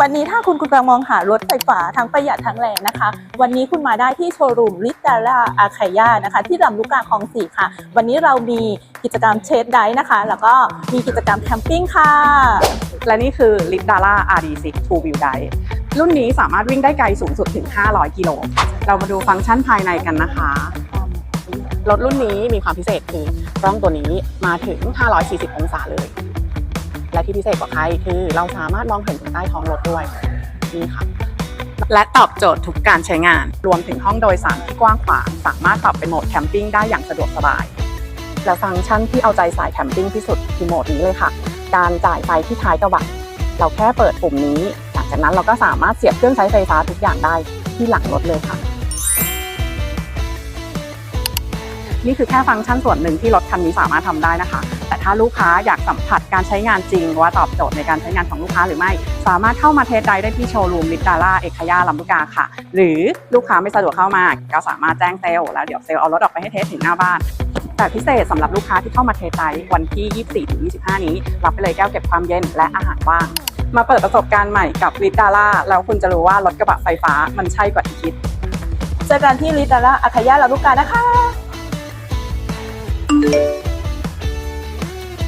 วันนี้ถ้าคุณกำลังมองหารถไฟฟ้าทั้งประหยัดทั้งแรงนะคะ วันนี้คุณมาได้ที่โชว์รูมลิตาร่าอาคายานะคะ ที่ลำลูกกาคลองสี่ค่ะ วันนี้เรามีกิจกรรมเชดไดนะคะ แล้วก็มีกิจกรรมแคมปิ้งค่ะ และนี่คือ l i p d a l a RD6 Two Wheel Drive รุ่นนี้สามารถวิ่งได้ไกลสูงสุดถึง 500 กิโล เรามาดูฟังก์ชันภายในกันนะคะ รถรุ่นนี้มีความพิเศษคือกล้องตัวนี้มาถึง 540 องศาเลย และที่พิเศษกว่าใครคือเราสามารถมองเห็นถึงใต้ท้องรถด้วยนี่ค่ะและตอบโจทย์ทุกการใช้งาน รวมถึงห้องโดยสารที่กว้างขวางสามารถปรับเป็นโหมดแคมปิ้งได้อย่างสะดวกสบาย และฟังก์ชันที่เอาใจสายแคมปิ้งที่สุดคือโหมดนี้เลยค่ะ การจ่ายไฟที่ท้ายกระบะเราแค่เปิดปุ่มนี้ หลังจากนั้นเราก็สามารถเสียบเครื่องใช้ไฟฟ้าทุกอย่างได้ที่หลังรถเลยค่ะ นี่คือแค่ฟังก์ชันส่วนหนึ่งที่รถคันนี้สามารถทำได้นะคะ แต่ถ้าลูกค้าอยากสัมผัสการใช้งานจริง ว่าตอบโจทย์ในการใช้งานของลูกค้าหรือไม่ สามารถเข้ามาเทสไดรฟ์ได้ที่โชว์รูมลิตาร่าเอกยาลำลูกกาค่ะ หรือลูกค้าไม่สะดวกเข้ามา ก็สามารถแจ้งเซลล์แล้วเดี๋ยวเซลล์เอารถออกไปให้เทสถึงหน้าบ้านแต่พิเศษสำหรับลูกค้าที่เข้ามาเทสไดวันที่ 24-25 นี้ รับไปเลยแก้วเก็บความเย็นและอาหารว่าง มาเปิดประสบการณ์ใหม่กับลิตาร่าแล้วคุณจะรู้ว่ารถกระบะไฟฟ้ามันใช่กว่าที่คิด เจอกันที่ลิตาร่าอาคายาลำลูกกานะคะ Thank you.